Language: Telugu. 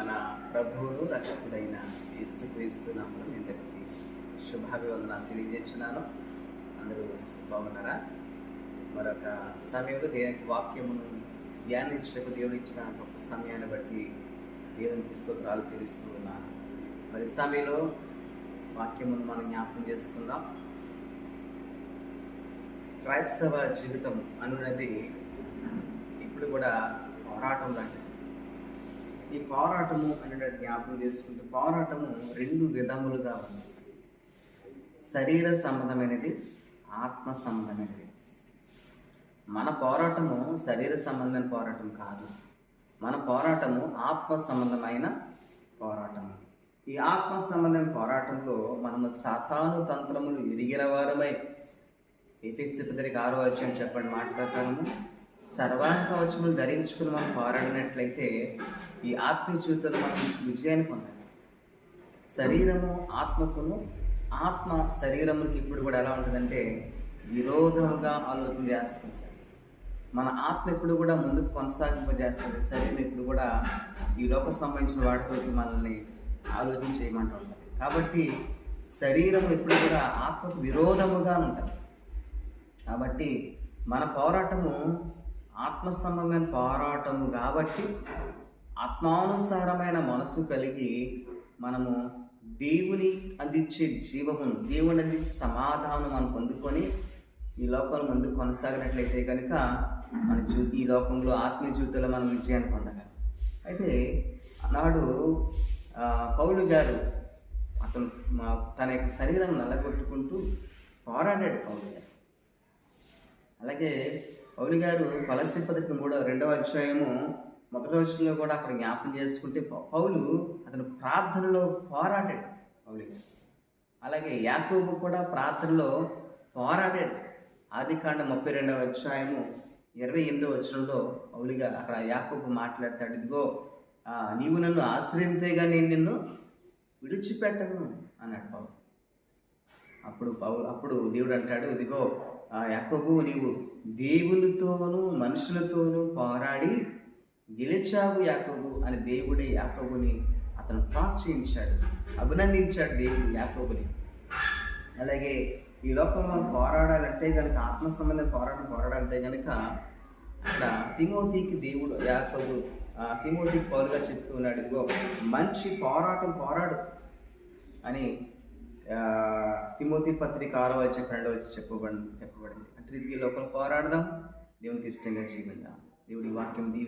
మన ప్రభువును రక్షకుడైన యేసుక్రీస్తు నామమున మీ అందరికీ శుభాభివందనాలు తెలియజేస్తున్నాను. అందరూ బాగున్నారా? మరొక సమయంలో దేవునికి వాక్యమును ధ్యానించడానికి దేవుడు ఇచ్చిన గొప్ప సమయాన్ని బట్టి దేవునికి స్తోత్రాలు చెల్లిస్తూ ఉన్నాను. మరి సమయంలో వాక్యమును మనం జ్ఞాపకం చేసుకుందాం. క్రైస్తవ జీవితం అనున్నది ఇప్పుడు కూడా పోరాటం లాంటిది. ఈ పోరాటము అనే జ్ఞాపకం చేసుకుంటే పోరాటము రెండు విధములుగా ఉంది. శరీర సంబంధమైనది ఆత్మ సంబంధమైనది. మన పోరాటము శరీర సంబంధమైన పోరాటం కాదు. మన పోరాటము ఆత్మ సంబంధమైన పోరాటం. ఈ ఆత్మ సంబంధమైన పోరాటంలో మనము సతాను తంత్రములు ఎరిగిన వారమై. ఎఫెస్సి ఆరో వచ్చాయని చెప్పండి మాట ప్రకారము. సర్వాంగ కవచములు ధరించుకుని మనం పోరాడినట్లయితే ఈ ఆత్మీయ జీవితంలో మనం విజయాన్ని పొందాలి. శరీరము ఆత్మకును ఆత్మ శరీరముకి ఇప్పుడు కూడా ఎలా ఉంటుందంటే విరోధముగా ఆలోచన చేస్తుంటాయి. మన ఆత్మ ఎప్పుడు కూడా ముందుకు కొనసాగింపజేస్తుంది. శరీరం ఇప్పుడు కూడా ఈ లోక సంబంధించిన వాటితో మనల్ని ఆలోచన చేయమంటూ ఉంటుంది. కాబట్టి శరీరం ఎప్పుడు కూడా ఆత్మకు విరోధముగా ఉంటుంది. కాబట్టి మన పోరాటము ఆత్మ సంబంధమైన పోరాటము కాబట్టి ఆత్మానుసారమైన మనసు కలిగి మనము దేవుని అందించే జీవమును దేవుని అందించే సమాధానం మనం పొందుకొని ఈ లోకం ముందు కొనసాగినట్లయితే కనుక మన జీ ఈ లోకంలో ఆత్మీయ జీవితంలో మనం విజయాన్ని పొందగలం. అయితే ఆనాడు ఆ, పౌలు గారు అతను తన యొక్క శరీరం నల్లగొట్టుకుంటూ పోరాడాడు పౌలు గారు. అలాగే పౌలు గారు పలసి పత్రిక మూడో రెండవ అధ్యాయము మొదటి రోజుల్లో కూడా అక్కడ జ్ఞాపకం చేసుకుంటే పౌలు అతను ప్రార్థనలో పోరాడాడు. పౌలు అలాగే యాకోబు కూడా ప్రార్థనలో పోరాడాడు. ఆది కాండ ముప్పై రెండవ అధ్యాయము ఇరవై ఎనిమిదవ వచనంలో పౌలుగా అక్కడ యాకోబు మాట్లాడతాడు ఇదిగో నీవు నన్ను ఆశ్రయించేగా నేను నిన్ను విడిచిపెట్టను అన్నాడు పౌలు. అప్పుడు పౌ- అప్పుడు దేవుడు అంటాడు ఇదిగో ఆ యాకోబు నీవు దేవునితోనూ మనుషులతోనూ పోరాడి గెలిచావు యాకోబు అని దేవుడే యాకోబుని అతను ప్రోత్సహించాడు అభినందించాడు దేవుడు యాకోబుని. అలాగే ఈ లోకంలో పోరాడాలంటే కనుక ఆత్మ సంబంధం పోరాటం పోరాడాలంటే కనుక అక్కడ తిమోతికి దేవుడు యాకోబు తిమోతికి పౌరుగా చెప్తూ ఉన్నాడు ఇదిగో మంచి పోరాటం పోరాడు అని తిమోతి పత్రిక ఆరో వచ్చి పన్నెండో వచ్చి చెప్పబడి చెప్పబడింది. అంటే ఇది లోపల పోరాడదాం దేవునికి ఇష్టంగా జీవిద్దాం. దేవుడి వాక్యం దీవి